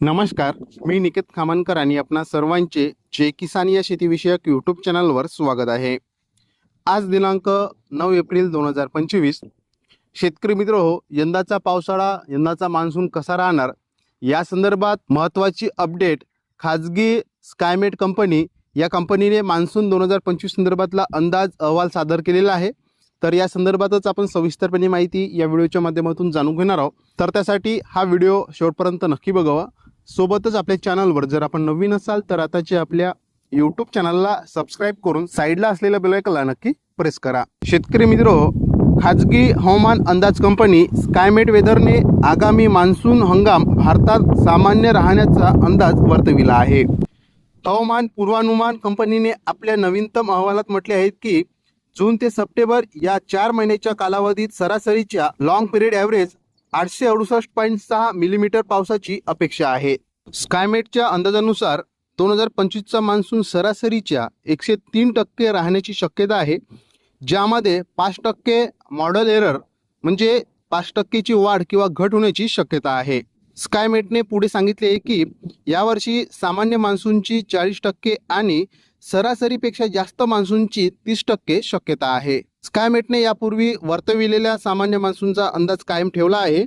नमस्कार मी निकेत खामनकर आणि आपणा सर्वांचे जे किसान या शेतीविषयक यूट्यूब चॅनलवर स्वागत आहे. आज दिनांक नऊ एप्रिल दोन हजार पंचवीस. शेतकरी मित्र हो यंदाचा पावसाळा यंदाचा मान्सून कसा राहणार या संदर्भात महत्त्वाची अपडेट खाजगी स्कायमेट कंपनी या कंपनीने मान्सून दोन हजार पंचवीस संदर्भातला अंदाज अहवाल सादर केलेला आहे. तर या संदर्भातच आपण सविस्तरपणे माहिती या व्हिडिओच्या माध्यमातून जाणून घेणार आहोत. तर त्यासाठी हा व्हिडिओ शेवटपर्यंत नक्की बघावा. सोबतच आपल्या चॅनलवर जर आपण नवीन असाल तर आताचे आपल्या यूट्यूब चॅनलला सबस्क्राईब करून साईडला असलेल्या बेलायकला नक्की प्रेस करा. शेतकरी मित्र खाजगी हवामान अंदाज कंपनी स्कायमेट वेदरने आगामी मान्सून हंगाम भारतात सामान्य राहण्याचा अंदाज वर्तविला आहे. हवामान पूर्वानुमान कंपनीने आपल्या नवीनतम अहवालात म्हटले आहेत की जून ते सप्टेंबर या चार महिन्याच्या कालावधीत सरासरीच्या लाँग पिरियड ॲव्हरेज आठशे अडुसष्ट पॉईंट सहा मिलीमीटर पावसाची अपेक्षा आहे. स्कायमेटच्या अंदाजानुसार दोन हजार पंचवीसचा मान्सून सरासरीच्या एकशे तीन टक्के राहण्याची शक्यता आहे ज्यामध्ये पाच टक्के मॉडल एरर म्हणजे पाच टक्केची वाढ किंवा घट होण्याची शक्यता आहे. स्कायमेटने पुढे सांगितले आहे की यावर्षी सामान्य मान्सूनची चाळीस टक्के आणि सरासरीपेक्षा जास्त मान्सूनची तीस टक्के शक्यता आहे. स्कायमेटने यापूर्वी वर्तविलेल्या सामान्य मान्सूनचा अंदाज कायम ठेवला आहे.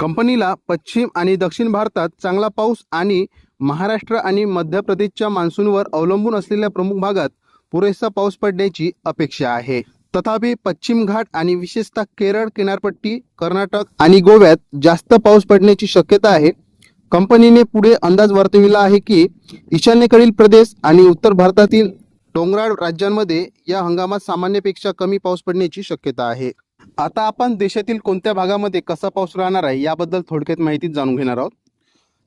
कंपनीला पश्चिम आणि दक्षिण भारतात चांगला पाऊस आणि महाराष्ट्र आणि मध्य प्रदेशच्या मान्सूनवर अवलंबून असलेल्या प्रमुख भागात पुरेसा पाऊस पडण्याची अपेक्षा आहे. तथापि पश्चिम घाट आणि विशेषतः केरळ किनारपट्टी कर्नाटक आणि गोव्यात जास्त पाऊस पडण्याची शक्यता आहे. कंपनीने पुढे अंदाज वर्तविला आहे की ईशान्येकडील प्रदेश आणि उत्तर भारतातील डोंगराळ राज्यांमध्ये या हंगामात सामान्यपेक्षा कमी पाऊस पडण्याची शक्यता आहे. आता आपण देशातील कोणत्या भागामध्ये कसा पाऊस राहणार आहे याबद्दल थोडक्यात माहिती जाणून घेणार आहोत.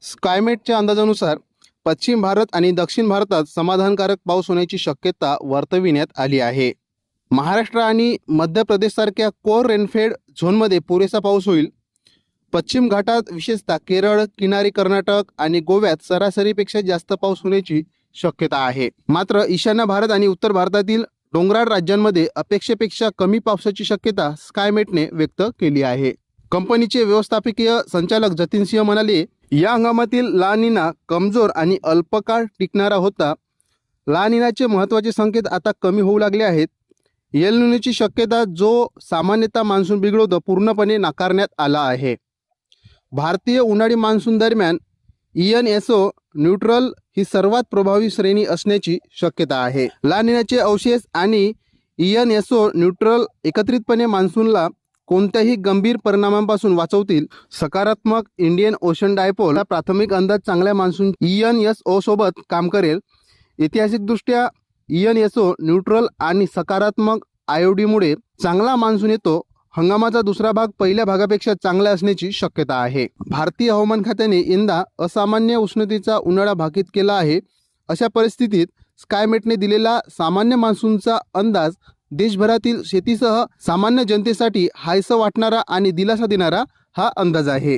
स्कायमेटच्या अंदाजानुसार पश्चिम भारत आणि दक्षिण भारतात समाधानकारक पाऊस होण्याची शक्यता वर्तविण्यात आली आहे. महाराष्ट्र आणि मध्य प्रदेशसारख्या कोर रेनफेड झोनमध्ये पुरेसा पाऊस होईल. पश्चिम घाटात विशेषतः केरळ किनारी कर्नाटक आणि गोव्यात सरासरीपेक्षा जास्त पाऊस होण्याची शक्यता आहे. मात्र ईशान्य भारत आणि उत्तर भारतातील डोंगराळ राज्यांमध्ये अपेक्षेपेक्षा कमी पावसाची शक्यता स्कायमेटने व्यक्त केली आहे. कंपनीचे व्यवस्थापकीय संचालक जतीन सिंह म्हणाले या हंगामातील लानिना कमजोर आणि अल्पकाळ टिकणारा होता. लानिनाचे महत्त्वाचे संकेत आता कमी होऊ लागले आहेत. एलनिनोची शक्यता जो सामान्यतः मान्सून बिघडवतो पूर्णपणे नाकारण्यात आला आहे. भारतीय उन्हाळी मान्सून दरम्यान इयन एसओ न्यूट्रल ही सर्वात प्रभावी श्रेणी असण्याची शक्यता आहे. लानिनाचे अवशेष आणि इयन एसओ न्यूट्रल एकत्रितपणे मान्सूनला कोणत्याही गंभीर परिणामांपासून वाचवतील. सकारात्मक इंडियन ओशन डायपोल हा प्राथमिक अंदाज चांगल्या मान्सून इयन एस ओ सोबत काम करेल. ऐतिहासिकदृष्ट्या इयन एसओ न्यूट्रल आणि सकारात्मक आयोडीमुळे चांगला मान्सून येतो. हंगामाचा दुसरा भाग पहिल्या भागापेक्षा चांगला असण्याची शक्यता आहे. भारतीय हवामान खात्याने यंदा असामान्य उष्णतेचा उन्हाळा भाकीत केला आहे. अशा परिस्थितीत स्कायमेटने दिलेला सामान्य मान्सूनचा अंदाज देशभरातील शेतीसह सामान्य जनतेसाठी हायसं वाटणारा आणि दिलासा देणारा हा अंदाज आहे.